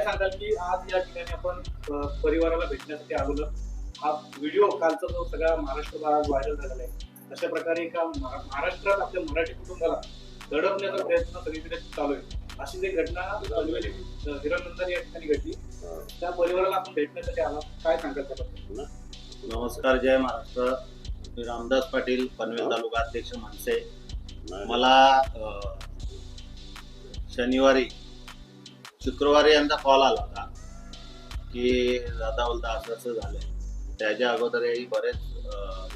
काय सांगाल की आज या ठिकाणी आपण परिवाराला भेटण्यासाठी आलो हा व्हिडिओ कालचा जो सगळा महाराष्ट्रभर आज व्हायरल झालेला आहे अशा प्रकारे एका महा- महाराष्ट्रात आपल्या मराठी कुटुंबाला दडपण्याचा प्रयत्न सगळीकडे चालू आहे. अशी एक घटना पनवेल हिरनंदन या ठिकाणी घडली त्या परिवाराला आपण भेटण्यासाठी आला काय सांगाल त्याबद्दल? नमस्कार जय महाराष्ट्र. मी रामदास पाटील पनवेल तालुका अध्यक्ष मनसे. मला शनिवारी शुक्रवारी यांचा कॉल आला होता. की दादा बोलता असं असं झालंय. त्याच्या अगोदरही बरेच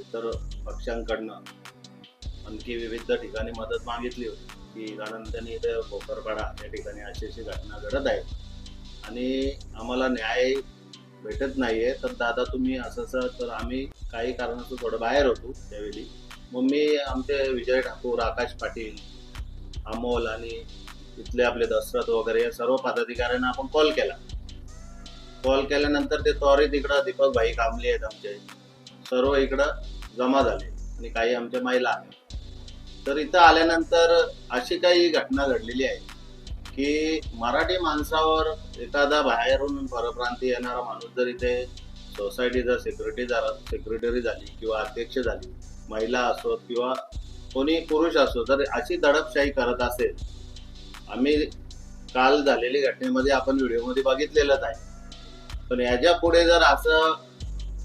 इतर पक्षांकडनं आणखी विविध ठिकाणी मदत मागितली होती. की कारण त्यांनी इथे भोकरपाडा या ठिकाणी अशी अशी घटना घडत आहे. आणि आम्हाला न्याय भेटत नाहीये. तर दादा तुम्ही असं असं तर आम्ही काही कारणास्तव थोडं बाहेर होतो त्यावेळी. मग मी आमचे विजय ठाकूर आकाश पाटील अमोल आणि इथले आपले दशरथ वगैरे या सर्व पदाधिकाऱ्यांना आपण कॉल केला. कॉल केल्यानंतर ते त्वरित इकडं दीपक भाई कामले आहेत आमचे. सर्व इकडं जमा झाले आणि काही आमच्या महिला आहेत. तर इथं आल्यानंतर अशी काही घटना घडलेली आहे की मराठी माणसावर एखादा बाहेरून परप्रांती येणारा माणूस जर इथे सोसायटीचा सेक्रेटरी झाला सेक्रेटरी झाली किंवा अध्यक्ष झाली महिला असो किंवा कोणी पुरुष असो जर अशी दडपशाही करत असेल आम्ही काल झालेली घटनेमध्ये आपण व्हिडिओमध्ये बघितलेलंच आहे. पण याच्यापुढे जर असं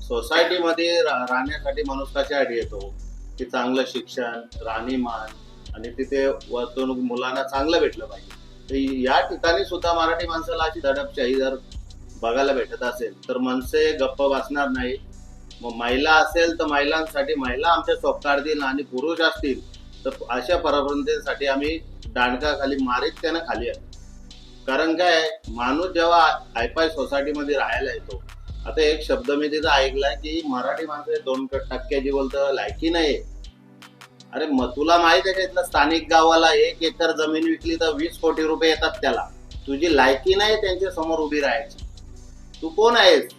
सोसायटीमध्ये रा- राहण्यासाठी माणूस कशासाठी येतो की चांगलं शिक्षण राहणीमान आणि तिथे वर्तणूक मुलांना चांगलं भेटलं पाहिजे. तर या ठिकाणी सुद्धा मराठी माणसाला अशी दडपशाही जर बघायला भेटत असेल तर मनसे गप्प बसणार नाही. मग महिला असेल तर महिलांसाठी महिला आमच्या चोप आणि पुरुष असतील तर अशा परप्रांतींसाठी आम्ही दांडकाखाली मारीत त्यानं खाली आहे कारण काय माणूस जेव्हा हायफाय सोसायटीमध्ये राहायला येतो आता एक शब्द मी तिथं ऐकलाय की मराठी माणसं दोन टक्क्याची बोलतं लायकी नाही अरे मग तुला माहीत आहे का इथलं स्थानिक गावाला एक एकर जमीन विकली तर वीस कोटी रुपये येतात त्याला? तुझी लायकी नाही त्यांच्यासमोर उभी राहायची. तू कोण आहेस?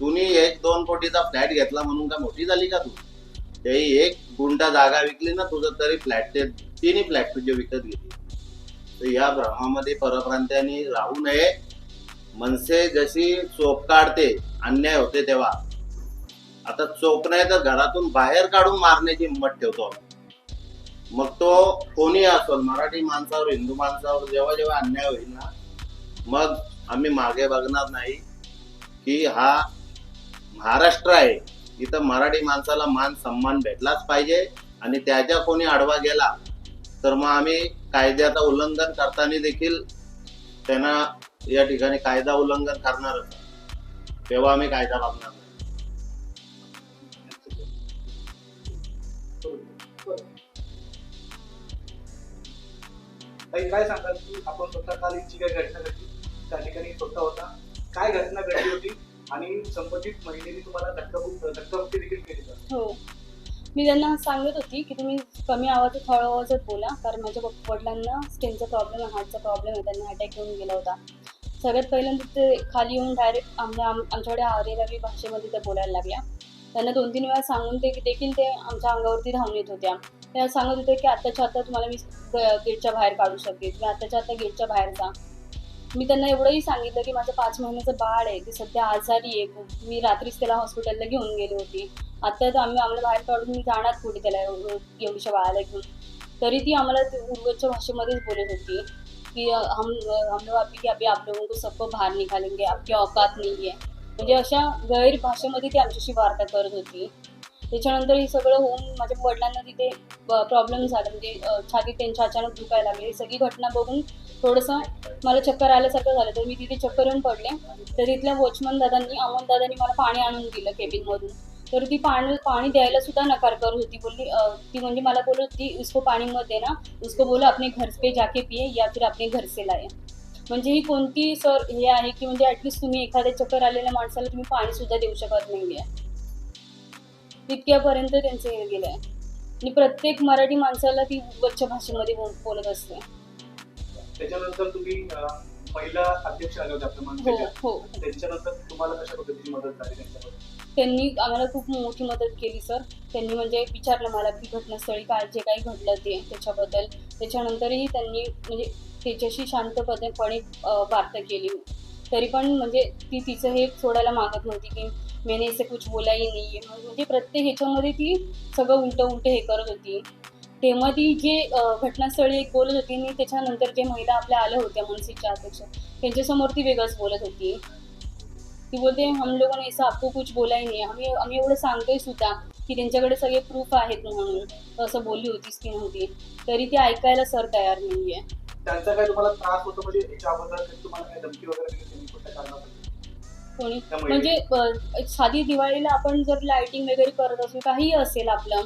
तुम्ही एक दोन कोटीचा फ्लॅट घेतला म्हणून का मोठी झाली का तू? ते एक गुंडा जागा विकली ना तुझं तरी फ्लॅट ते तिन्ही ब्लॅक तुझे विकत घेतली तर या भ्रमामध्ये परप्रांत्यांनी राहू नये. मनसे जशी चोप काढते अन्याय होते तेव्हा. आता चोप नाही तर घरातून बाहेर काढून मारण्याची हिंमत ठेवतो आम्ही. मग तो कोणी असो मराठी माणसावर हिंदू माणसावर जेव्हा जेव्हा अन्याय होईल ना मग आम्ही मागे बघणार नाही की हा महाराष्ट्र आहे. इथं मराठी माणसाला मान सन्मान भेटलाच पाहिजे आणि त्याच्या कोणी आडवा गेला तर मग आम्ही कायद्याचं उल्लंघन करताना देखील त्यांना या ठिकाणी कायदा उल्लंघन करणारच तेव्हा आम्ही कायदा नाही. ताई काय सांगाल की आपण स्वतः काल जी काही घटना घडली त्या ठिकाणी स्वतः होता. काय घटना घडली होती आणि संबंधित महिलेने तुम्हाला धक्काबुक धक्काबुक्की देखील केली का? हो. मी त्यांना सांगत होती की तुम्ही कमी आवाजात हळू आवाजात बोला. कारण माझ्या वडिलांना स्टेनचा प्रॉब्लेम आहे हार्टचा प्रॉब्लेम आहे. त्यांना अटॅक येऊन गेला होता. सगळ्यात पहिल्यांदा ते खाली येऊन डायरेक्ट आमच्या आम- आमच्याकडे आरेलावी भाषेमध्ये त्या बोलायला लागल्या. त्यांना दोन तीन वेळा सांगून ते देखील ते आमच्या अंगावरती धावून येत होत्या. त्या सांगत होत्या की आत्ताच्या आत्ता तुम्हाला मी गेटच्या बाहेर काढू शकते तुम्ही आत्ताच्या आत्ता गेटच्या बाहेर जा. मी त्यांना एवढंही सांगितलं की माझं पाच महिन्याचं बाळ आहे ते सध्या आजारी आहे मी रात्रीच त्याला हॉस्पिटलला घेऊन गेली होती. आता तर आम्ही आम्हाला बाहेर काढून मी जाणार कुठे त्याला एवढीच्या बाळाला घेऊन. तरी ती आम्हाला ते उर्वरच्या भाषेमध्येच बोलत होती की हम हम लोग अभी की अभी आप लोगों को सबको बाहर निकालेंगे आपकी औकात नाही आहे म्हणजे अशा गैर भाषेमध्ये ती आमच्याशी वार्ता करत होती. त्याच्यानंतर हे सगळं होऊन माझ्या वडिलांना तिथे प्रॉब्लेम झाला. म्हणजे छाती त्यांच्या अचानक दुखायला लागले. ही सगळी घटना बघून थोडंसं मला चक्कर आल्यासारखं झालं तर मी तिथे चक्कर येऊन पडले. तर तिथल्या वॉचमन दादांनी अमोल दादांनी मला पाणी आणून दिलं केबिनमधून तर ती पाणी पाणी द्यायला सुद्धा नकार करत होती. बोलली ती म्हणजे मला बोलत होती उसको पाणी मत ना उसको बोला अपने घर पे जाके पिये या फिर आपले घर से म्हणजे ही कोणती सर हे आहे की म्हणजे ऍटलिस्ट तुम्ही एखाद्या चक्कर आलेल्या माणसाला तुम्ही पाणी सुद्धा देऊ शकत नाहीये. तितक्यापर्यंत त्यांचं हे गेलंय. आणि प्रत्येक मराठी माणसाला ती वरच्या भाषेमध्ये बोल- बोलत असते. त्याच्यानंतर तुम्ही महिला अध्यक्ष आले होते आपल्या हो मनसेच्या हो. त्यांच्यानंतर तुम्हाला कशा पद्धतीची मदत झाली त्यांच्याकडून त्यांनी आम्हाला खूप मोठी मदत केली सर. त्यांनी म्हणजे विचारलं मला की घटनास्थळी काय जे काही घडलं ते त्याच्याबद्दल. त्याच्यानंतरही त्यांनी म्हणजे त्याच्याशी शांतपणेपणे अं, वार्ता केली. तरी पण म्हणजे ती तिचं हे सोडायला मागत नव्हती की मैंने इसे कुछ बोला ही नाही म्हणजे प्रत्येक ह्याच्यामध्ये ती सगळं उलट उलट हे करत होती. तेव्हा ती जे घटनास्थळी एक बोलत होती आणि त्याच्यानंतर जे महिला आपल्या आल्या होत्या मनसेच्या अध्यक्ष त्यांच्यासमोर ती वेगळंच बोलत होती. ती बोलते हम लोगों ने ऐसा आपको कुछ बोला ही नाही आम्ही आम्ही एवढं सांगतोय सुद्धा की त्यांच्याकडे सगळे प्रूफ आहेत म्हणून. असं बोलली होतीच ती नव्हती तरी ती ऐकायला सर तयार नाहीये. त्यांचा काय तुम्हाला त्रास होतो म्हणजे काही तुम्हाला काही धमकी वगैरे कोणी? म्हणजे साधी दिवाळीला आपण जर लाइटिंग वगैरे करत असू काहीही असेल आपलं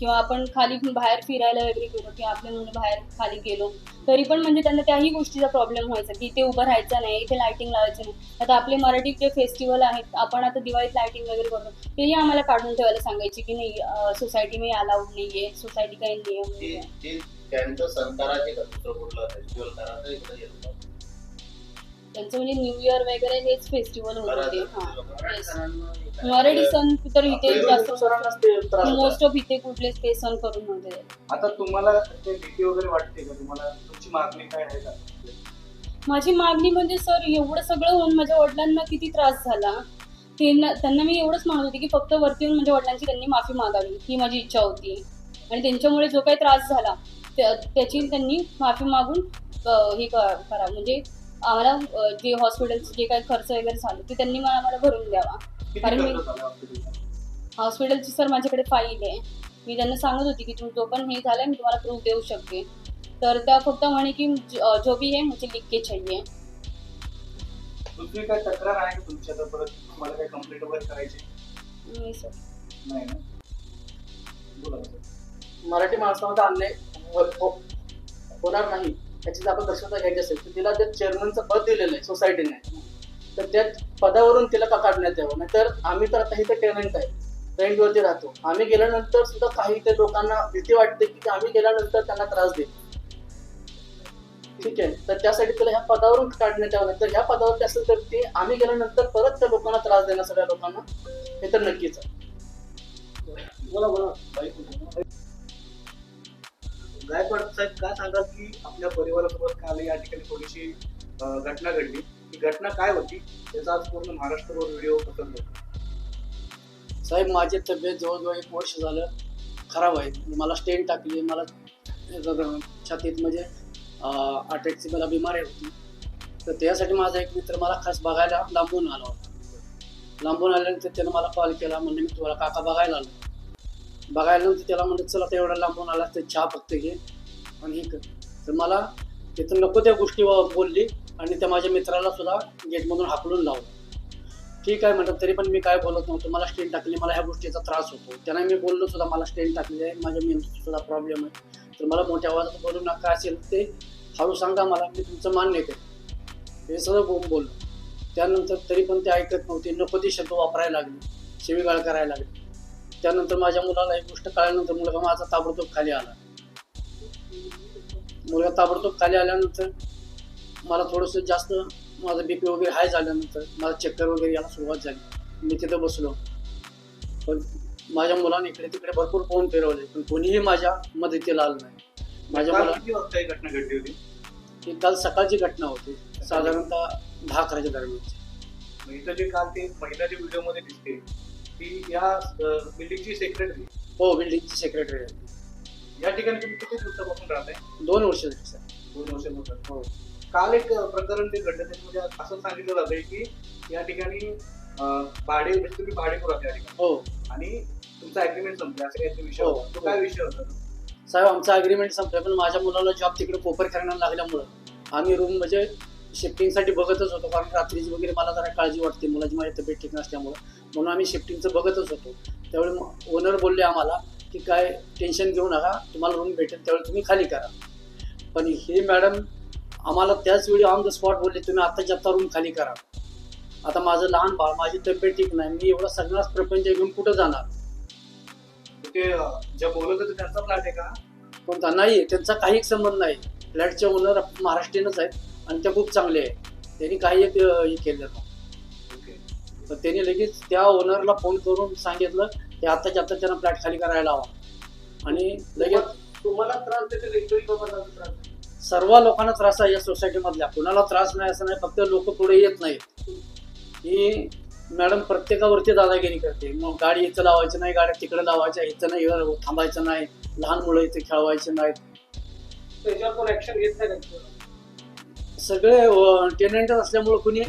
किंवा आपण खाली बाहेर फिरायला वगैरे गेलो किंवा आपल्या मुलं बाहेर खाली गेलो तरी पण म्हणजे त्यांना त्याही गोष्टीचा प्रॉब्लेम व्हायचा की इथे उभं राहायचं नाही इथे लाइटिंग लावायचं नाही. आता आपले मराठी जे फेस्टिवल आहेत आपण आता दिवाळीत लाइटिंग वगैरे करतो तेही आम्हाला काढून ठेवायला सांगायचे की नाही सोसायटी में अलाउड नाहीये सोसायटी काही नियम नाहीये. ती त्यांचं त्यांचं म्हणजे न्यू इयर वगैरे हेच फेस्टिवल होत हा. मराठी सण तर इथे जास्त. मोस्ट ऑफ इथे कुठलेच ते सण करून नव्हते. आता तुम्हाला ते भीती वगैरे वाटते का? तुम्हाला तुमची मागणी काय आहे का? माझी मागणी म्हणजे सर एवढं सगळं होऊन माझ्या वडिलांना किती त्रास झाला? त्यांना त्यांना मी एवढंच म्हणत होते की फक्त वरती येऊन माझ्या वडिलांची त्यांनी माफी मागावी ही माझी इच्छा होती. आणि त्यांच्यामुळे जो काही त्रास झाला त्या- त्याची त्यांनी माफी मागून अं, हे क- करा म्हणजे आम्हाला अं, जे हॉस्पिटलचे जे काही खर्च वगैरे झाले ते त्यांनी मला आम्हाला भरून द्यावा. कारण मी- झाला हॉस्पिटलचा? सर माझ्याकडे फाईल आहे. मी त्यांना सांगत होती की तुम जो पण हे झालंय मी तुम्हाला प्रूफ देऊ शकते. तर त्या फक्त म्हणे की ज- जो भी है मुझे लिख के चाहिए. दुसरी काय तक्रार आहे का तुमच्या तर परत तुम्हाला काय कंप्लेंट वगैरे करायची? नाही सर नाही ना? बोला ना. मराठी माणसामध्ये अन्याय हो- हो- होणार नाही. याची जर आपण दक्षता घ्यायची असेल तर तिला जे चेअरमनचं पद दिलेलं आहे सोसायटीने तर त्या पदावरून तिला का काढण्यात यावं? नाहीतर आम्ही तर आता इथे टेनंट आहे रेंटवरती राहतो. आम्ही गेल्यानंतर सुद्धा काही ते लोकांना भीती वाटते की आम्ही गेल्यानंतर त्यांना त्रास देईल. ठीक आहे? तर त्यासाठी तिला ह्या पदावरून काढण्यात यावं. नाही तर ह्या पदावरती असेल तर ती आम्ही गेल्यानंतर परत त्या लोकांना त्रास देणार सगळ्या लोकांना. हे तर नक्कीच आहे. बोला बोला. गायकवाड साहेब काय सांगाल की आपल्या परिवारासोबत काल या ठिकाणी थोडीशी घटना घडली? ती घटना काय होती? त्याचा आज पूर्ण महाराष्ट्रभर व्हिडिओ पसरलो साहेब माझी तब्येत जवळजवळ एक वर्ष झालं खराब आहे. मला स्टेन टाकली मला छातीत म्हणजे अटॅकची मला बिमारी होती. तर त्यासाठी माझा एक मित्र मला खास बघायला लांबून आला होता. लांबून आल्यानंतर त्यानं मला कॉल केला म्हणजे मी तुम्हाला काका बघायला आलो. बघायला नंतर त्याला म्हणलं चला आता एवढा लांबून आला तर चहा फक्त घे. आणि हे कर. तर मला तिथं नको त्या गोष्टी बोलली आणि त्या माझ्या मित्राला सुद्धा गेटमधून हाकलून लावलं. ठीक आहे म्हणतात तरी पण मी काय बोलत नव्हतो. मला स्टेन टाकली मला ह्या गोष्टीचा त्रास होतो. त्यांना मी बोललो सुद्धा मला स्टेन टाकली आहे माझ्या मेंदूचा सुद्धा प्रॉब्लेम आहे. तर मला मोठ्या आवाजात बोलू नका असेल ते हळू सांगा मला मी तुमचं मान्य करेन हे सगळं बोलून बोललो. त्यानंतर तरी पण ते ऐकत नव्हते नको ते शब्द वापरायला लागले शिवीगाळ करायला लागले. त्यानंतर माझ्या मुलाला एक गोष्ट कळल्यानंतर मुलगा माझा ताबडतोब खाली आला. मुलगा ताबडतोब खाली आल्यानंतर मला थोडंसं जास्त माझं बी पी वगैरे हाय झाल्यानंतर मला चक्कर वगैरे यायला सुरुवात झाली. मी तिथं बसलो. पण माझ्या मुलाने इकडे तिकडे भरपूर फोन फिरवले पण कोणीही माझ्या मदतीला आलं नाही. माझ्या काल मुला किती वाजता ही घटना घडली होती? ही काल सकाळची घटना होती साधारणतः दहा अकराच्या दरम्यान इथं जे काल ते महिला जे व्हिडिओमध्ये दिसते ती या बिल्डिंगची सेक्रेटरी हो बिल्डिंगची सेक्रेटरी या ठिकाणी तुम्ही किती दिवसापासून राहताय? दोन वर्ष झाली सर. दोन वर्षापासून हो. काल एक प्रकरण ते घडलं त्याच्यामध्ये असं सांगितलं जातंय की या ठिकाणी अं, भाडे म्हणजे तुम्ही भाडेकरू आहात या ठिकाणी. हो. आणि तुमचा अग्रीमेंट संपला असं काहीतरी विषय हो. होता. तो काय विषय होता? साहेब आमचा अग्रीमेंट संपला पण माझ्या मुलाला जॉब तिकडे कोपर करण्याला लागल्यामुळं आम्ही रूम म्हणजे शिफ्टिंगसाठी बघतच होतो कारण रात्रीची वगैरे मला जरा काळजी वाटते मुलाची माझी तब्येत ठीक नसल्यामुळं. म्हणून आम्ही शिफ्टिंगचं बघतच होतो. त्यावेळी ओनर बोलले आम्हाला की काय टेन्शन घेऊ नका तुम्हाला रूम भेटेल त्यावेळी तुम्ही खाली करा. पण हे मॅडम आम्हाला त्याच वेळी ऑन द स्पॉट बोलले तुम्ही आत्ताच्या आत्ता रूम खाली करा. आता माझं लहान बाळ माझी तब्येत ठीक नाही मी एवढा सगळाच प्रपंच घेऊन कुठं जाणार? ते ज्या बोलत होते त्यांचा फ्लॅट आहे का? कोणता? नाही त्यांचा काही संबंध नाही. फ्लॅटचे ओनर महाराष्ट्रीयनच आहेत. आणि ते खूप चांगले आहेत त्यांनी काही एक हे केलं तर त्यांनी लगेच त्या ओनरला फोन करून सांगितलं की आत्ताच्या आत्ता त्यांना फ्लॅट खाली करायला हवा. आणि लगेच तुम्हाला त्रास देते. सर्व लोकांना त्रास आहे या सोसायटीमधल्या कुणाला त्रास नाही असं नाही फक्त लोक पुढे येत नाहीत. ही मॅडम प्रत्येकावरती दादागिरी करते. मग गाडी इथं लावायची नाही गाड्या तिकडे लावायच्या इथं नाही थांबायचं नाही. लहान मुलं इथे खेळवायचे नाहीत. त्याच्यावर कोण ऍक्शन घेत नाही? सगळे टेनंट असल्यामुळे कुणी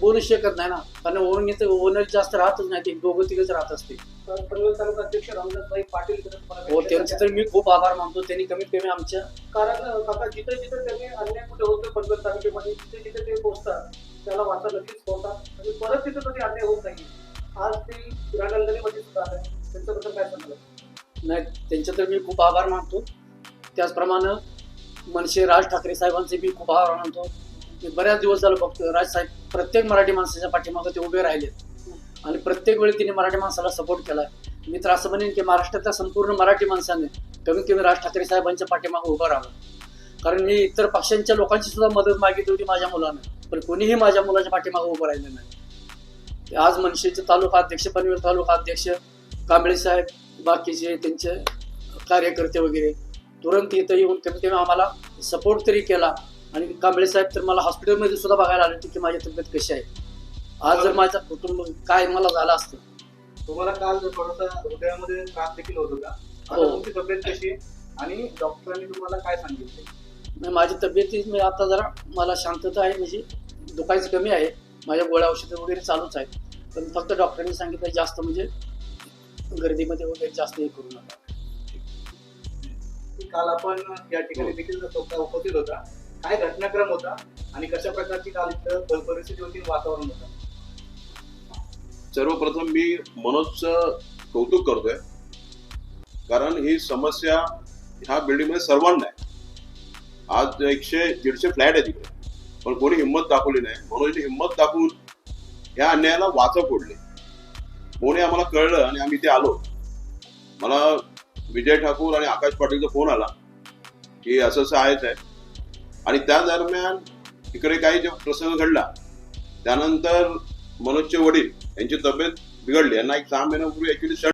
बोलू शकत नाही ना. कारण ओनर ओनर जास्त राहतच नाही ते दोघं तिघच राहत असते अध्यक्ष रामदासभाई पाटील हो त्यांचे? तर मी खूप आभार मानतो. त्यांनी कमीत कमी आमच्या कारण काका जिथे जिथे त्यांनी अन्याय कुठे होतो पनवेल तालुक्यामध्ये जिथे जिथे ते पोहोचतात त्याला वाचा नक्कीच पोहोचतात. आणि परत तिथे कधी अन्याय होत नाही आज ते विरानंदनीमध्ये सुद्धा आले. त्यांच्याबद्दल काय सांगाल? नाही त्यांचे तर मी खूप आभार मानतो. त्याचप्रमाणे मनसे राज ठाकरे साहेबांचे मी खूप आभार मानतो. मी बऱ्याच दिवस झालं बघतो राज साहेब प्रत्येक मराठी माणसाच्या पाठीमागं ते उभे राहिलेत आणि प्रत्येक वेळी तिने मराठी माणसाला सपोर्ट केला. मी तर असं म्हणेन की महाराष्ट्रातल्या संपूर्ण मराठी माणसाने कमीत कमी राज ठाकरे साहेबांच्या पाठीमागं उभं राहावं. कारण मी इतर पक्षांच्या लोकांची सुद्धा मदत मागितली होती माझ्या मुलानं. पण कोणीही माझ्या मुलाच्या पाठीमागे उभं राहिलं नाही. आज मनसेचे तालुका अध्यक्ष पनवेल तालुका अध्यक्ष कांबळे साहेब बाकीचे त्यांचे कार्यकर्ते वगैरे तुरंत इथं येऊन कमीत कमी आम्हाला सपोर्ट तरी केला. आणि कांबळे साहेब तर मला हॉस्पिटलमध्ये सुद्धा बघायला आले होते की माझी तब्येत कशी आहे. आज जर माझं कुटुंब काय मला झालं असतं. तुम्हाला काल थोडासा हृदयामध्ये त्रास देखील होत होता. हो. तुमची तब्येत कशी आहे? आणि डॉक्टरांनी तुम्हाला काय सांगितले? नाही, माझी तब्येत मी आता जरा मला शांतता आहे म्हणजे दुखायचं कमी आहे. माझ्या गोळ्या औषधं वगैरे चालूच आहेत. पण फक्त डॉक्टरांनी सांगितलं जास्त म्हणजे गर्दीमध्ये वगैरे जास्त हे करू नका. काल आपण या ठिकाणी देखील स्वतः उपस्थित होता. काय घटनाक्रम होता आणि कशा प्रकारची काल इथं परिस्थिती होती वातावरण होतं? सर्वप्रथम मी मनोजचं कौतुक करतोय. कारण ही समस्या ह्या बिल्डिंगमध्ये सर्वांना आहे. आज एकशे दीडशे फ्लॅट आहे तिकडे पण कोणी हिंमत दाखवली नाही. मनोजने हिंमत दाखवून ह्या अन्यायाला वाचा फोडले. कोणी आम्हाला कळलं आणि आम्ही ते आलो. मला विजय ठाकूर आणि आकाश पाटीलचा फोन आला की असं असं आहेच आहे आणि त्या दरम्यान इकडे काही जे प्रसंग घडला त्यानंतर मनोजचे वडील यांची तब्येत बिघडली. यांना एक सहा महिन्यापूर्वी ऍक्च्युली